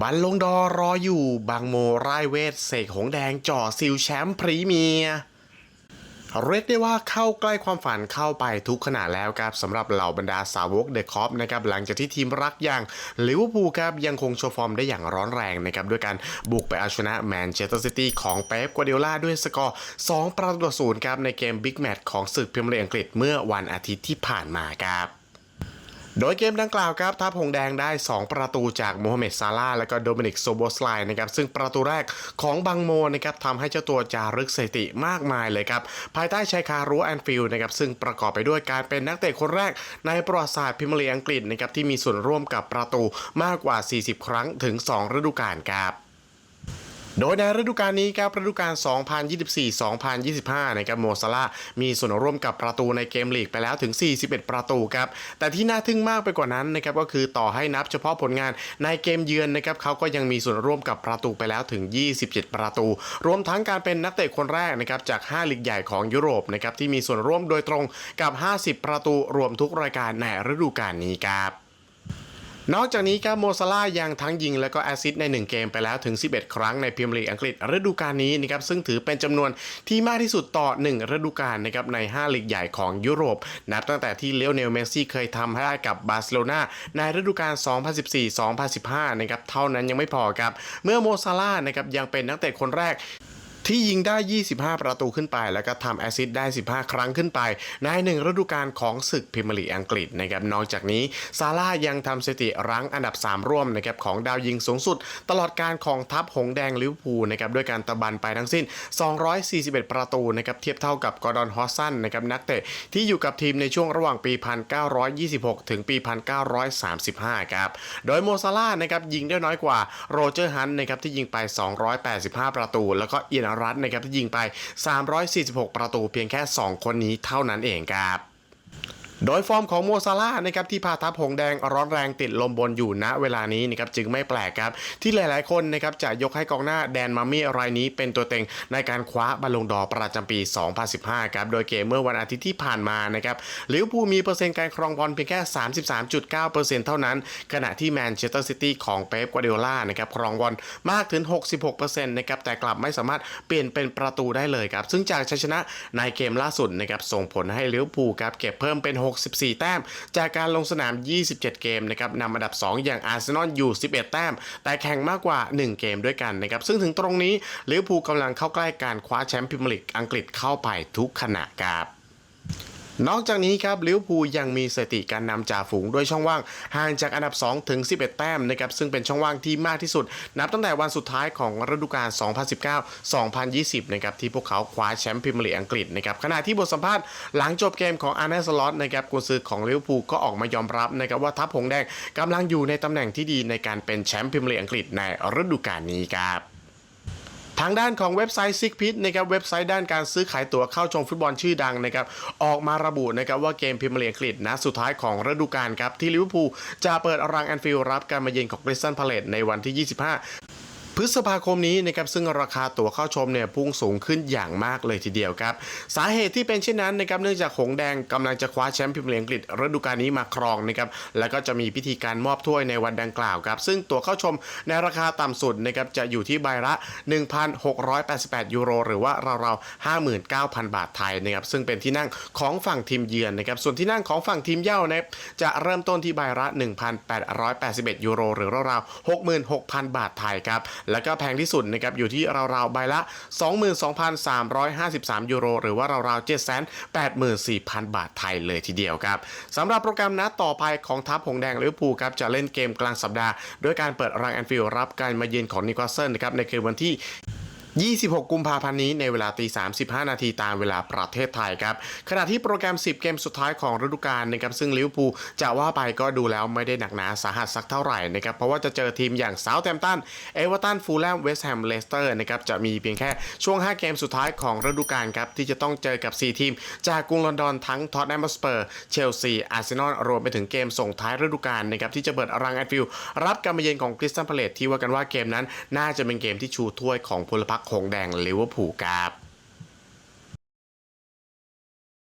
บัลลงดอร์รออยู่ บางโมร่ายเวทเสกหงแดงจ่อซิลแชมป์พรีเมียร์เรียกได้ว่าเข้าใกล้ความฝันเข้าไปทุกขณะแล้วครับสำหรับเหล่าบรรดาสาวกเดอะคอปนะครับหลังจากที่ทีมรักอย่างลิเวอร์พูลครับยังคงโชว์ฟอร์มได้อย่างร้อนแรงนะครับด้วยการบุกไปเอาชนะแมนเชสเตอร์ซิตี้ของเป๊ปกัวเดล่าด้วยสกอร์ 2 ประตูต่อศูนย์ครับในเกมบิ๊กแมตช์ของศึกพรีเมียร์ลีกอังกฤษเมื่อวันอาทิตย์ที่ผ่านมาครับ โดยเกมดังกล่าวครับทัพหงแดงได้ 2 ประตูจากโมฮัมเหม็ดซาลาและก็โดมินิกโซโบสไลนะครับซึ่งประตูแรกของบังโมนะครับทำให้เจ้าตัวจารึกสถิติมากมายเลยครับ ภายใต้ชายคารัวแอนฟิลด์นะครับซึ่งประกอบไปด้วยการเป็นนักเตะคนแรกในประวัติศาสตร์พรีเมียร์ลีอังกฤษนะครับที่มีส่วนร่วมกับประตูมากกว่า 40 ครั้งถึง 2 ฤดูกาลครับ โดยในฤดูกาลนี้ครับฤดูกาล 2024-2025 นะครับโมซาลามีส่วนร่วมกับประตูในเกมลีกไปแล้วถึง 41 ประตูครับ แต่ที่น่าทึ่งมากไปกว่านั้นนะครับก็คือต่อให้นับเฉพาะผลงานในเกมเยือนนะครับเขาก็ยังมีส่วนร่วมกับประตูไปแล้วถึง 27 ประตู รวมทั้งการเป็นนักเตะคนแรกนะครับจาก 5 ลีกใหญ่ของยุโรปนะครับที่มีส่วนร่วมโดยตรงกับ 50 ประตูรวมทุกรายการในฤดูกาลนี้ครับ นอกจากนี้ครับโมซาลายังทั้งยิงและก็แอซิสต์ใน 1 เกมไปแล้วถึง 11 ครั้งในพรีเมียร์ลีกอังกฤษฤดูกาลนี้นะครับซึ่งถือเป็นจำนวนที่มากที่สุดต่อ 1 ฤดูกาลนะครับใน 5 ลีกใหญ่ของยุโรป นับตั้งแต่ที่เลโอเนลเมสซี่เคยทำให้ได้กับบาร์เซโลนาในฤดูกาล 2014-2015 นะครับเท่านั้นยังไม่พอครับ เมื่อโมซาลานะครับยังเป็นนักเตะคนแรก ที่ยิงได้ 25 ประตูขึ้นไป แล้วก็ทำแอซิสได้ 15 ครั้งขึ้นไป ในหนึ่งฤดูกาลของศึกพรีเมียร์ลีกอังกฤษนะครับนอกจากนี้ซาร่ายังทำสถิติรั้งอันดับ 3 ร่วมนะครับของดาวยิงสูงสุด ตลอดการของทัพหงแดงลิเวอร์พูลนะครับด้วยการตะบันไปทั้งสิ้น 241 ประตูนะครับเทียบเท่ากับกอร์ดอนฮอสซันนะครับนักเตะที่อยู่กับทีมในช่วงระหว่างปี 1926 ถึงปี 1935 ครับ โดยโมซาลานะครับยิงได้น้อยกว่าโรเจอร์ฮันต์นะครับที่ยิงไป 285 ประตู แล้วก็เอียนรัตน์นะครับที่ยิงไป 346 ประตูเพียงแค่ 2 คนนี้เท่านั้นเองครับ โดยฟอร์มของโมซาลานะครับที่พาทัพหงแดงร้อนแรงติดลมบนอยู่ณเวลานี้นะครับจึงไม่แปลกครับ ที่หลายๆคนนะครับจะยกให้กองหน้าแดนมามี่รายนี้เป็นตัวเต็งในการคว้าบอลลงดอประจำปี 2015 ครับโดยเกมเมื่อวันอาทิตย์ที่ผ่านมานะครับลิเวอร์พูลมีเปอร์เซ็นต์การครองบอลเพียงแค่ 33.9%เท่านั้น ขณะที่แมนเชสเตอร์ซิตี้ของเป๊ปกัวเดล่านะครับครองบอลมากถึง 66%นะครับแต่กลับไม่สามารถเปลี่ยนเป็นประตูได้เลยครับซึ่งจากชัยชนะในเกมล่าสุดนะครับส่งผลให้ลิเวอร์พูลครับเก็บเพิ่มเป็น64 แต้ม จากการลงสนาม 27 เกมนะครับนำอันดับ 2 อย่างอาร์เซนอลอยู่ 11 แต้ม แต่แข่งมากกว่า 1 เกมด้วยกันนะครับซึ่งถึงตรงนี้ลิเวอร์พูลกำลังเข้าใกล้การคว้าแชมป์พรีเมียร์ลีกอังกฤษเข้าไปทุกขณะครับ นอกจากนี้ครับลิเวอร์พูลยังมีสถิติการนำจ่าฝูงด้วยช่องว่างห่างจากอันดับ 2 ถึง 11 แต้มนะครับซึ่งเป็นช่องว่างที่มากที่สุด นับตั้งแต่วันสุดท้ายของฤดูกาล 2019-2020 นะครับที่พวกเขาคว้าแชมป์พรีเมียร์ลีกอังกฤษนะครับขณะที่บทสัมภาษณ์หลังจบเกมของอาร์เนสลอตนะครับกุนซือของลิเวอร์พูลก็ออกมายอมรับนะครับว่าทัพหงแดงกำลังอยู่ในตำแหน่งที่ดีในการเป็นแชมป์พรีเมียร์ลีกอังกฤษในฤดูกาลนี้ครับางด้านของเว็บไซต์ซิกพิทนะครับเว็บไซต์ด้านการซื้อขายตั๋วเข้าชมฟุตบอลชื่อดังนะครับออกมาระบุนะครับว่าเกมพิมเมียร์ลีกอังกฤษนะสุดท้ายของฤดูกาลครับที่ลิเวอร์พูลจะเปิดรังแอนฟิลด์รับการมาเยือนของคริสตันพาเลตในวันที่ 25 พฤษภาคมนี้นะครับซึ่งราคาตั๋วเข้าชมเนี่ยพุ่งสูงขึ้นอย่างมากเลยทีเดียวครับ สาเหตุที่เป็นเช่นนั้นนะครับเนื่องจากหงแดงกำลังจะคว้าแชมป์พรีเมียร์ลีกอังกฤษฤดูกาลนี้มาครองนะครับแล้วก็จะมีพิธีการมอบถ้วยในวันดังกล่าวครับ ซึ่งตั๋วเข้าชมในราคาต่ำสุดนะครับจะอยู่ที่ใบละ 1,688 ยูโร หรือว่าราวๆ59,000 บาทไทยนะครับซึ่งเป็นที่นั่งของฝั่งทีมเยือนนะครับส่วนที่นั่งของฝั่งทีมเย่านะจะเริ่มต้นที่ใบละ 1,881 ยูโร หรือราวๆ66,000 บาทไทยครับแล้วก็แพงที่สุดนะครับอยู่ที่ราวๆใบละ 22,353 ยูโร หรือว่าราวๆ 784,000 บาทไทยเลยทีเดียวครับสำหรับโปรแกรมนัดต่อไปของทัพหงแดงลิเวอร์พูลครับจะเล่นเกมกลางสัปดาห์ ด้วยการเปิดรังแอนฟิลด์รับการมาเยือนของนิวคาสเซิลนะครับในคืนวันที่ 26 กุมภาพันธ์นี้ในเวลาตี35 นาทีตามเวลาประเทศไทยครับขณะที่โปรแกรม 10 เกมสุดท้ายของฤดูกาลนะครับซึ่งลิเวอร์พูลจะว่าไปก็ดูแล้วไม่ได้หนักหนาสาหัสสักเท่าไหร่นะครับเพราะว่าจะเจอทีมอย่างเซาท์แ m มตันเอเวอร์ตันฟูลแลมเวสต์แฮมเลสเตอร์นะครับจะมีเพียงแค่ช่วง 5 เกมสุดท้ายของฤดูกาลครับที่จะต้องเจอกับ 4 ทีม จากกรุงลอนดอนทั้งท็อตแนมสเปอร์เชลซีอาร์เซนอลรวมไปถึงเกมส่งท้ายฤดูกาลนะครับที่จะเปิดรังแอนฟิลด์รับการมาเยือนของคริสตันพาเลตที่ว่ากันว่าเกมนั้น น่าจะเป็นเกมที่ชูถ้วยของพลพรรคหงแดงลิเวอร์พูลครับ